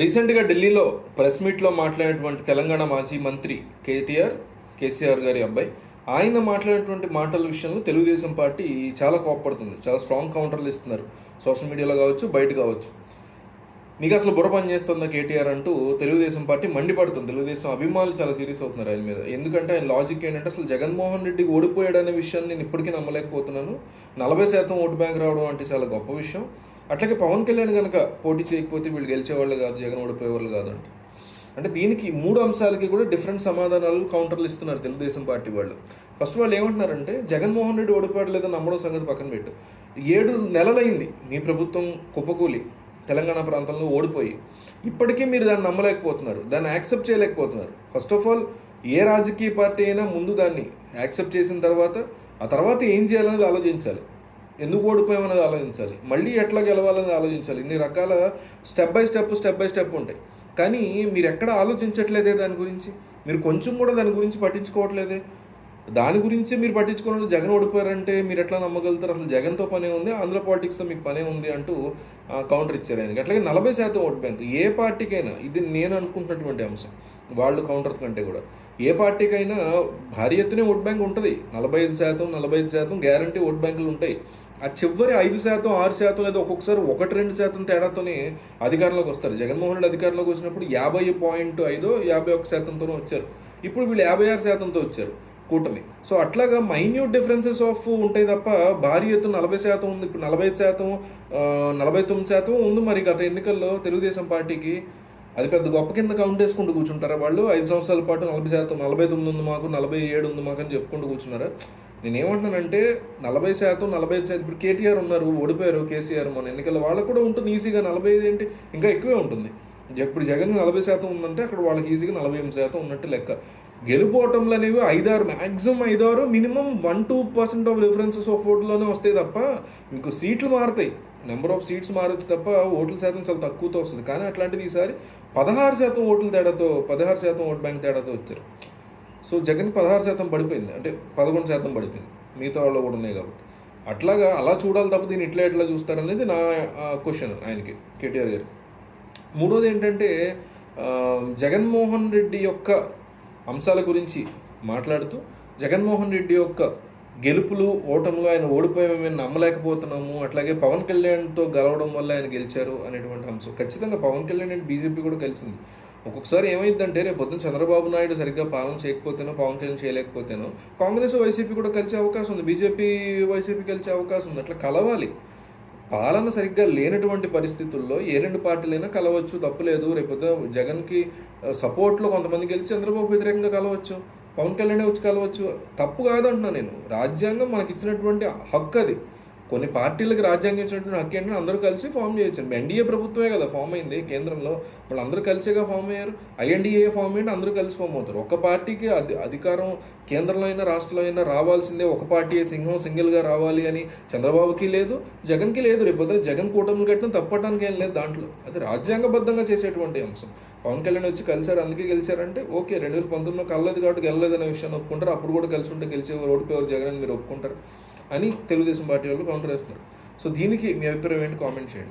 రీసెంట్గా ఢిల్లీలో ప్రెస్ మీట్లో మాట్లాడినటువంటి తెలంగాణ మాజీ మంత్రి కేటీఆర్ కేసీఆర్ గారి అబ్బాయి. ఆయన మాట్లాడినటువంటి మాటల విషయంలో తెలుగుదేశం పార్టీ చాలా కోప్పడుతుంది చాలా స్ట్రాంగ్ కౌంటర్లు ఇస్తున్నారు. సోషల్ మీడియాలో కావచ్చు బయట కావచ్చు. నీకు అసలు బుర్ర పని చేస్తుందా కేటీఆర్ అంటూ తెలుగుదేశం పార్టీ మండిపడుతుంది. తెలుగుదేశం అభిమానులు చాలా సీరియస్ అవుతున్నారు ఆయన మీద. ఎందుకంటే ఆయన లాజిక్ ఏంటంటే అసలు జగన్మోహన్ రెడ్డి ఓడిపోయాడనే విషయాన్ని నేను ఇప్పటికీ నమ్మలేకపోతున్నాను. నలభై శాతం ఓటు బ్యాంక్ రావడం అంటే చాలా గొప్ప విషయం. అట్లాగే పవన్ కళ్యాణ్ కనుక పోటీ చేయకపోతే వీళ్ళు గెలిచేవాళ్ళు కాదు జగన్ ఓడిపోయేవాళ్ళు కాదు అంటే అంటే దీనికి మూడు అంశాలకి కూడా డిఫరెంట్ సమాధానాలు కౌంటర్లు ఇస్తున్నారు తెలుగుదేశం పార్టీ వాళ్ళు. ఫస్ట్ వాళ్ళు ఏమంటున్నారంటే జగన్మోహన్ రెడ్డి ఓడిపోయాడు లేదా నమ్మడం సంగతి పక్కన పెట్టు. ఏడు నెలలైంది మీ ప్రభుత్వం కుప్పకూలి. తెలంగాణ ప్రాంతంలో ఓడిపోయి ఇప్పటికీ మీరు దాన్ని నమ్మలేకపోతున్నారు దాన్ని యాక్సెప్ట్ చేయలేకపోతున్నారు. ఫస్ట్ ఆఫ్ ఆల్ ఏ రాజకీయ పార్టీ అయినా ముందు దాన్ని యాక్సెప్ట్ చేసిన తర్వాత ఆ తర్వాత ఏం చేయాలనేది ఆలోచించాలి. ఎందుకు ఓడిపోయామనేది ఆలోచించాలి. మళ్ళీ ఎట్లా గెలవాలని ఆలోచించాలి. ఇన్ని రకాల step by step step by step ఉంటాయి. కానీ మీరు ఎక్కడ ఆలోచించట్లేదే దాని గురించి? మీరు కొంచెం కూడా దాని గురించి పట్టించుకోవట్లేదే? దాని గురించి మీరు పట్టించుకోవడం జగన్ ఓడిపోయారంటే మీరు ఎట్లా నమ్మగలుగుతారు? అసలు జగన్తో పనే ఉంది ఆంధ్ర పాలిటిక్స్తో మీకు పనే ఉంది అంటూ కౌంటర్ ఇచ్చారు ఆయనకి. అట్లాగే నలభై శాతం ఓట్ బ్యాంక్ ఏ పార్టీకైనా ఇది నేను అనుకుంటున్నటువంటి అంశం వాళ్ళు కౌంటర్ కంటే కూడా. ఏ పార్టీకైనా భారీ ఎత్తునే ఓట్ బ్యాంక్ ఉంటుంది. నలభై ఐదు శాతం నలభై ఐదు శాతం గ్యారంటీ ఓట్ బ్యాంకులు ఉంటాయి. ఆ చివరి ఐదు శాతం ఆరు శాతం లేదా ఒక్కొక్కసారి ఒకటి రెండు శాతం తేడాతోనే అధికారంలోకి వస్తారు. జగన్మోహన్ రెడ్డి అధికారంలోకి వచ్చినప్పుడు యాభై పాయింట్ ఐదో యాభై ఒక శాతంతోనే వచ్చారు. ఇప్పుడు వీళ్ళు యాభై ఆరు శాతంతో వచ్చారు. కూటమి. సో అట్లాగా మైన్యూట్ డిఫరెన్సెస్ ఆఫ్ ఉంటాయి తప్ప భారీ ఎత్తు నలభై శాతం ఉంది. ఇప్పుడు నలభై ఐదు శాతం నలభై తొమ్మిది శాతం ఉంది మరి గత ఎన్నికల్లో తెలుగుదేశం పార్టీకి. అది పెద్ద గొప్ప కింద కౌంట్ చేసుకుంటూ కూర్చుంటారా వాళ్ళు? ఐదు సంవత్సరాల పాటు నలభై శాతం నలభై తొమ్మిది ఉంది మాకు నలభై ఏడు ఉంది మాకు అని చెప్పుకుంటూ కూర్చున్నారా? నేనేమంటున్నానంటే నలభై శాతం నలభై ఐదు శాతం. ఇప్పుడు కేటీఆర్ ఉన్నారు ఓడిపోయారు కేసీఆర్ మన ఎన్నికల్లో. వాళ్ళకు కూడా ఉంటుంది ఈజీగా నలభై ఐదు ఏంటి? ఇంకా ఎక్కువే ఉంటుంది. ఇప్పుడు జగన్ నలభై శాతం ఉందంటే అక్కడ వాళ్ళకి ఈజీగా నలభై ఎనిమిది శాతం ఉన్నట్టు లెక్క. గెలుపోవటంలు అనేవి ఐదారు మ్యాక్సిమం ఐదారు minimum one two percent of differences of ఓట్లోనే వస్తాయి తప్ప మీకు సీట్లు మారుతాయి. నెంబర్ ఆఫ్ సీట్స్ మారొచ్చు తప్ప ఓట్ల శాతం చాలా తక్కువతో వస్తుంది. కానీ అట్లాంటిది ఈసారి పదహారు శాతం ఓట్ల తేడాతో పదహారు శాతం ఓట్ బ్యాంక్ తేడాతో వచ్చారు. సో జగన్ పదహారు శాతం పడిపోయింది. అంటే పదకొండు శాతం పడిపోయింది. మిగతా వాళ్ళు కూడా ఉన్నాయి కాబట్టి. అట్లాగా అలా చూడాలి తప్ప దీన్ని ఇట్లా ఎట్లా చూస్తారనేది నా క్వశ్చన్ ఆయనకి కేటీఆర్ గారికి. మూడోది ఏంటంటే జగన్మోహన్ రెడ్డి యొక్క అంశాల గురించి మాట్లాడుతూ జగన్మోహన్ రెడ్డి యొక్క గెలుపులు ఓటములు ఆయన ఓడిపోయామని నమ్మలేకపోతున్నాము. అట్లాగే పవన్ కళ్యాణ్తో గెలవడం వల్ల ఆయన గెలిచారు అనేటువంటి అంశం. ఖచ్చితంగా పవన్ కళ్యాణ్ అండ్ బీజేపీ కూడా కలిసింది. ఒక్కొక్కసారి ఏమైందంటే రేపు పొద్దున్న చంద్రబాబు నాయుడు సరిగ్గా పాలన చేయకపోతేనో పవన్ కళ్యాణ్ చేయలేకపోతేనో కాంగ్రెస్ వైసీపీ కూడా కలిసే అవకాశం ఉంది. బీజేపీ వైసీపీ కలిసే అవకాశం ఉంది. అట్లా కలవాలి. పాలన సరిగ్గా లేనటువంటి పరిస్థితుల్లో ఏ రెండు పార్టీలైనా కలవచ్చు తప్పులేదు రేపొద్దు జగన్కి సపోర్ట్లో కొంతమంది గెలిచి చంద్రబాబు వ్యతిరేకంగా కలవచ్చు పవన్ కళ్యాణ్ వచ్చి కలవచ్చు. తప్పు కాదంటున్నా నేను. రాజ్యాంగం మనకి ఇచ్చినటువంటి హక్కు అది. కొన్ని పార్టీలకు రాజ్యాంగం ఇచ్చినటువంటి హక్కు ఏంటంటే అందరూ కలిసి ఫామ్ చేయొచ్చు. ఎన్డీఏ ప్రభుత్వమే కదా ఫామ్ అయింది కేంద్రంలో. వాళ్ళు అందరూ కలిసేగా ఫామ్ అయ్యారు. ఐఎన్డీఏ ఫామ్ అయ్యి అందరూ కలిసి ఫామ్ అవుతారు. ఒక పార్టీకి అధి అధికారం కేంద్రంలో అయినా రాష్ట్రంలో అయినా రావాల్సిందే. ఒక పార్టీ సింహం సింగిల్గా రావాలి అని చంద్రబాబుకి లేదు జగన్కి లేదు. రేపు జగన్ కూటమి కట్టడం తప్పడానికి ఏం లేదు దాంట్లో. అది రాజ్యాంగబద్ధంగా చేసేటువంటి అంశం. పవన్ కళ్యాణ్ వచ్చి కలిశారు అందుకే గెలిచారంటే ఓకే. రెండు వేల పంతొమ్మిదిలో కలలేదు కాబట్టి గెలలేదు అనే విషయాన్ని ఒప్పుకుంటారు. అప్పుడు కూడా కలిసి ఉంటే గెలిచేవారు ఓడిపోయారు జగన్ అని మీరు ఒప్పుకుంటారు. అని తెలుగుదేశం పార్టీ వాళ్ళు కౌంటర్ వేస్తున్నారు. సో దీనికి మీ అభిప్రాయం ఏంటి? కామెంట్ చేయండి.